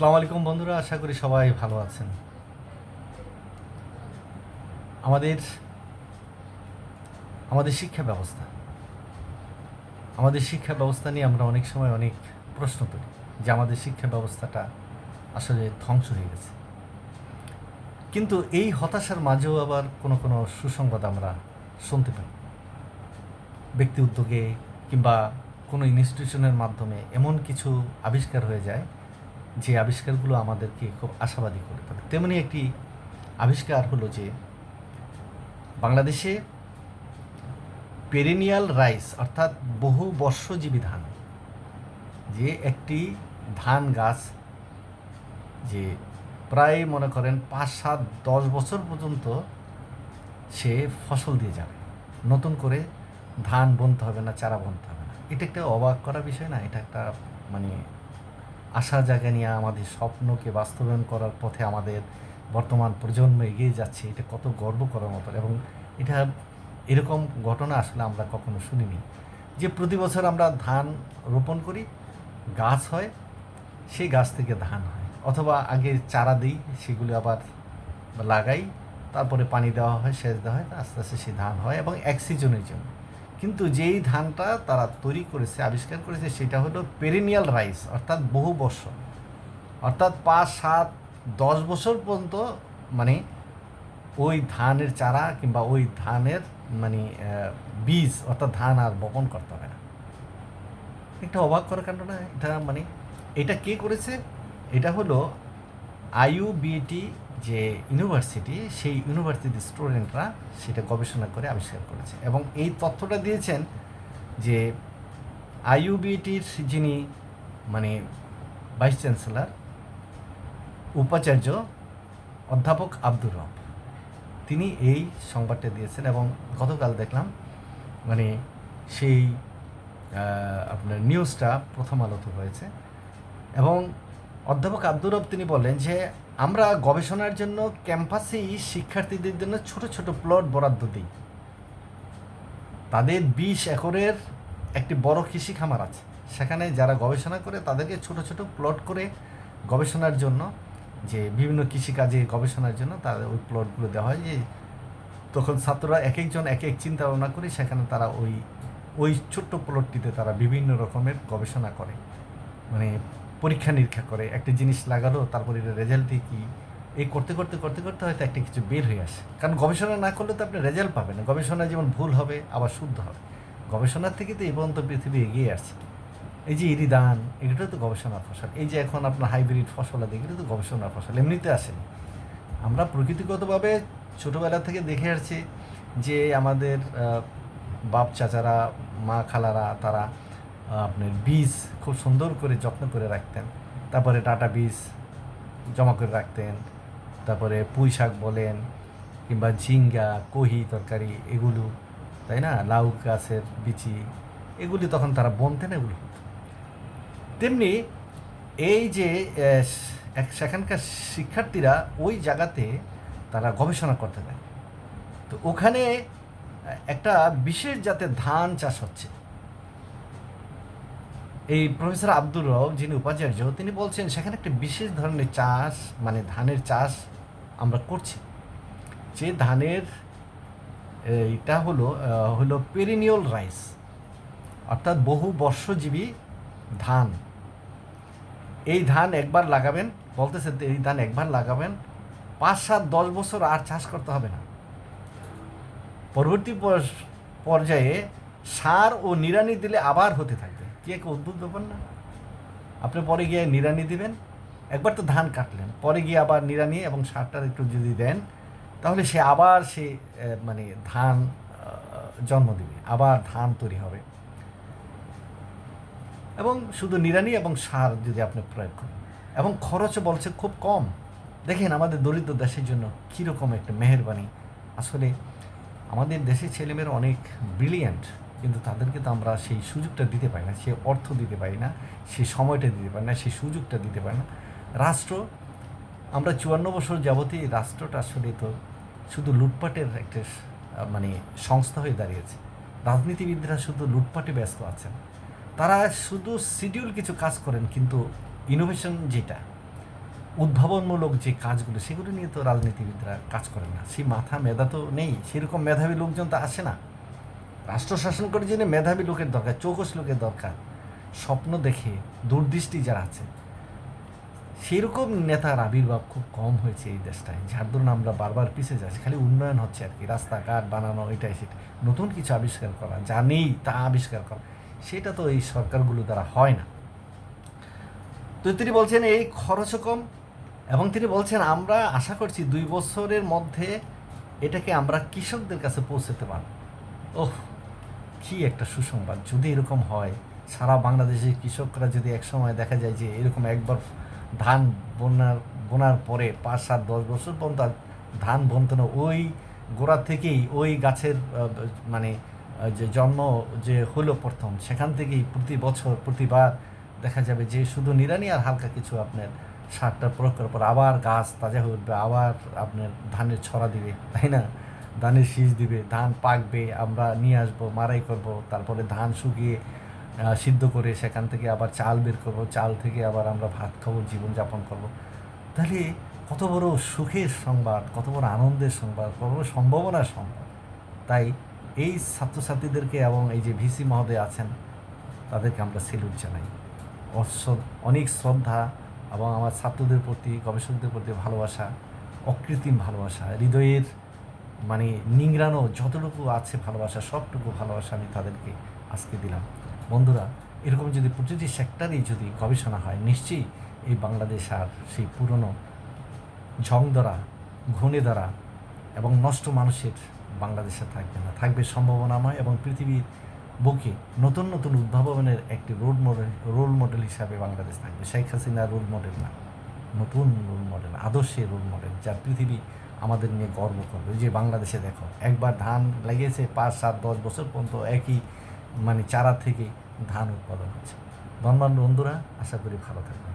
আসসালামু আলাইকুম বন্ধুরা, আশা করি সবাই ভালো আছেন। আমাদের আমাদের শিক্ষা ব্যবস্থা। আমাদের শিক্ষা ব্যবস্থা নিয়ে আমরা অনেক সময় অনেক প্রশ্ন করি যে আমাদের শিক্ষা ব্যবস্থাটা আসলে ধ্বংস হয়ে গেছে। কিন্তু এই হতাশার মাঝেও আবার কোনো কোনো সুসংবাদ আমরা শুনতে পাই। ব্যক্তি উদ্যোগে কিংবা কোনো ইনস্টিটিউশনের মাধ্যমে এমন কিছু আবিষ্কার হয়ে যায় যে আবিষ্কারগুলো আমাদেরকে খুব আশাবাদী করে তোলে। তেমনি একটি আবিষ্কার হলো যে বাংলাদেশে পেরিনিয়াল রাইস অর্থাৎ বহু বর্ষজীবী ধান, যে একটি ধান গাছ যে প্রায় মনে করেন পাঁচ সাত দশ বছর পর্যন্ত সে ফসল দিয়ে যাবে। নতুন করে ধান বুনতে হবে না, চারা বুনতে হবে না। এটা একটা অবাক করা বিষয় না, এটা একটা মানে আশা জায়গা নিয়ে আমাদের স্বপ্নকে বাস্তবায়ন করার পথে আমাদের বর্তমান প্রজন্ম এগিয়ে যাচ্ছে, এটা কত গর্ব করার মতো। এবং এটা এরকম ঘটনা আসলে আমরা কখনো শুনিনি। যে প্রতি বছর আমরা ধান রোপণ করি, গাছ হয়, সেই গাছ থেকে ধান হয়। অথবা আগে চারা দিই, সেগুলো আবার লাগাই, তারপরে পানি দেওয়া হয়, সেচ দেওয়া হয়, আস্তে আস্তে সেই ধান হয় এবং এক সিজনের জন্য। কিন্তু যেই ধানটা তারা তৈরি করেছে, আবিষ্কার করেছে, সেটা হলো পেরিনিয়াল রাইস অর্থাৎ বহু বর্ষ। অর্থাৎ পাঁচ, সাত, দশ বছর পর্যন্ত মানে ওই ধানের চারা কিংবা ওই ধানের মানে বীজ, অর্থাৎ ধান আর বপন করতে হবে না। একটা অবাক করার কাণ্ড না এটা মানে এটা কে করেছে? এটা হলো আইইউবিটি যে ইউনিভার্সিটি, সেই ইউনিভার্সিটির স্টুডেন্টরা সেটা গবেষণা করে আবিষ্কার করেছে এবং এই তথ্যটা দিয়েছেন যে আইইউবিটির যিনি মানে ভাইস চ্যান্সেলর, উপাচার্য অধ্যাপক আব্দুর রব, তিনি এই সংবাদটা দিয়েছেন এবং গতকাল দেখলাম মানে সেই আপনার নিউজটা প্রথম আলোতে হয়েছে এবং অধ্যাপক আব্দুর রব তিনি বলেন যে, আমরা গবেষণার জন্য ক্যাম্পাসেই শিক্ষার্থীদের জন্য ছোট ছোট প্লট বরাদ্দ দিই। তাদের বিশ একরের একটি বড় কৃষি খামার আছে। সেখানে যারা গবেষণা করে, তাদেরকে ছোট ছোট প্লট করে গবেষণার জন্য, যে বিভিন্ন কৃষিকাজে গবেষণার জন্য তাদের ওই প্লটগুলো দেওয়া হয়। যে তখন ছাত্ররা এক একজন এক এক চিন্তা ভাবনা করে সেখানে তারা ওই ওই ছোট্ট প্লটটিতে তারা বিভিন্ন রকমের গবেষণা করে। মানে পরীক্ষা নিরীক্ষা করে, একটা জিনিস লাগালো, তারপরে এটা রেজাল্টে কি, এই করতে করতে করতে করতে হয়তো একটা কিছু বের হয়ে আসে। কারণ গবেষণা না করলে তো আপনি রেজাল্ট পাবেন না। গবেষণায় যেমন ভুল হবে, আবার শুদ্ধ হবে। গবেষণার থেকে তো এই পর্যন্ত পৃথিবী এগিয়ে আসছে। এই যে ইরিদান, এগুলো তো গবেষণার ফসল। এই যে এখন আপনার হাইব্রিড ফসল আছে, এগুলো তো গবেষণার ফসল, এমনিতে আসেনি। আমরা প্রকৃতিগতভাবে ছোটোবেলা থেকে দেখে আসছি যে আমাদের বাপ চাচারা, মা খালারা, তারা আপনার বীজ খুব সুন্দর করে যত্ন করে রাখতেন। তারপরে ডাটা বীজ জমা করে রাখতেন। তারপরে পুঁই শাক বলেন কিংবা ঝিঙ্গা, কহি তরকারি এগুলো, তাই না? লাউ গাছের বিচি, এগুলি তখন তারা বনতেন, এগুলো তেমনি এই যে এক- সেখানকার শিক্ষার্থীরা ওই জায়গাতে তারা গবেষণা করতে দেয় তো ওখানে একটা বিশেষ জাতের ধান চাষ হচ্ছে। এই প্রফেসর আব্দুর রব যিনি উপাচার্য, তিনি বলছেন, সেখানে একটা বিশেষ ধরনের চাষ মানে ধানের চাষ আমরা করছি। যে ধানের, এইটা হলো হলো পেরিনিয়ল রাইস অর্থাৎ বহু বর্ষজীবী ধান। এই ধান একবার লাগাবেন বলতেছে এই ধান একবার লাগাবেন পাঁচ সাত দশ বছর আর চাষ করতে হবে না। পরবর্তী পর্যায়ে সার ও নিড়ানি দিলে আবার হতে থাকবে কি এক অদ্ভুত ব্যাপার না? আপনি পরে গিয়ে নিড়ানি দিবেন। একবার তো ধান কাটলেন, পরে গিয়ে আবার নিড়ানি এবং সারটার একটু যদি দেন, তাহলে সে আবার সে মানে ধান জন্ম দিবে, আবার ধান তৈরি হবে। এবং শুধু নিড়ানি এবং সার যদি আপনি প্রয়োগ করেন। এবং খরচও বলছে খুব কম। দেখেন আমাদের দরিদ্র দেশের জন্য কীরকম একটা মেহরবানি। আসলে আমাদের দেশের ছেলেমেয়েরা অনেক ব্রিলিয়ান্ট কিন্তু তাদেরকে তো আমরা সেই সুযোগটা দিতে পারি না সে অর্থ দিতে পারি না, সেই সময়টা দিতে পারি না, সেই সুযোগটা দিতে পারি না। রাষ্ট্র, আমরা চুয়ান্ন বছর যাবতীয় রাষ্ট্রটা আসলে তো শুধু লুটপাটের একটা মানে সংস্থা হয়ে দাঁড়িয়েছে। রাজনীতিবিদরা শুধু লুটপাটে ব্যস্ত আছেন। তারা শুধু শিডিউল কিছু কাজ করেন, কিন্তু ইনোভেশন যেটা, উদ্ভাবনমূলক যে কাজগুলো, সেগুলো নিয়ে তো রাজনীতিবিদরা কাজ করেন না। সেই মাথা মেধা তো নেই, সেরকম মেধাবী লোকজন তো আসে না। রাষ্ট্র শাসন করে জন্য মেধাবী লোকের দরকার, চৌকস লোকের দরকার, স্বপ্ন দেখে দূরদৃষ্টি যারা আছে, সেরকম নেতার আবির্ভাব খুব কম হয়েছে এই দেশটায়, যার দরুন আমরা বারবার পিছিয়ে যাচ্ছি, খালি উন্নয়ন হচ্ছে আর কি, রাস্তাঘাট বানানো, এটাই সেটা। নতুন কিছু আবিষ্কার করা, যা নেই তা আবিষ্কার করা, সেটা তো এই সরকারগুলো দ্বারা হয় না। তো তিনি বলছেন, এই খরচও কম। এবং তিনি বলছেন, আমরা আশা করছি দুই বছরের মধ্যে এটাকে আমরা কৃষকদের কাছে পৌঁছাতে পারব। ওহ কি একটা সুসংবাদ? যদি এরকম হয়, সারা বাংলাদেশের কৃষকরা যদি একসময় দেখা যায় যে এরকম একবার ধান বোনার বোনার পরে পাঁচ সাত দশ বছর পর্যন্ত ধান বনতো না, ওই গোড়া থেকেই ওই গাছের মানে যে জন্ম যে হলো প্রথম, সেখান থেকেই প্রতি বছর, প্রতিবার দেখা যাবে যে শুধু নিরানি আর হালকা কিছু আপনার সারটা প্রয়োগ করার পর আবার গাছ তাজা হয়ে উঠবে, আবার আপনার ধানের ছড়া দিবে, তাই না? ধানের শীষ দিবে, ধান পাকবে, আমরা নিয়ে আসব মারাই করব, তারপরে ধান শুকিয়ে সিদ্ধ করে সেখান থেকে আবার চাল বের করব, চাল থেকে আবার আমরা ভাত খাব, জীবনযাপন করব। তাহলে কত বড় সুখের সংবাদ, কত বড় আনন্দের সংবাদ, কত বড় সম্ভাবনার সংবাদ। তাই এই ছাত্রছাত্রীদেরকে এবং এই যে ভিসি মহোদয় আছেন, তাদেরকে আমরা সেলুট জানাই। অনেক শ্রদ্ধা এবং আমার ছাত্রদের প্রতি, গবেষকদের প্রতি ভালোবাসা, অকৃত্রিম ভালোবাসা, হৃদয়ের মানে নিংড়ানো যতটুকু আছে ভালোবাসা, সবটুকু ভালোবাসা আমি তাদেরকে আজকে দিলাম। বন্ধুরা, এরকম যদি প্রতিটি সেক্টরেই যদি গবেষণা হয়, নিশ্চয়ই এই বাংলাদেশ আর সেই পুরনো ঝং ধরা ঘুণে দ্বারা এবং নষ্ট মানুষের বাংলাদেশে থাকবে না। থাকবে সম্ভাবনাময় এবং পৃথিবীর বুকে নতুন নতুন উদ্ভাবনের একটি রোল মডেল রোল মডেল হিসাবে বাংলাদেশ থাকবে। শেখ হাসিনা রোল মডেল না, নতুন রোল মডেল আদর্শের রোল মডেল যা পৃথিবী আমাদের নিয়ে গর্ব করবে যে বাংলাদেশে দেখো, একবার ধান লাগিয়েছে, পাঁচ, সাত, দশ বছর পর্যন্ত একই মানে চারা থেকে ধান উৎপাদন হচ্ছে। ধন্যবাদ বন্ধুরা, আশা করি ভালো থাকবেন।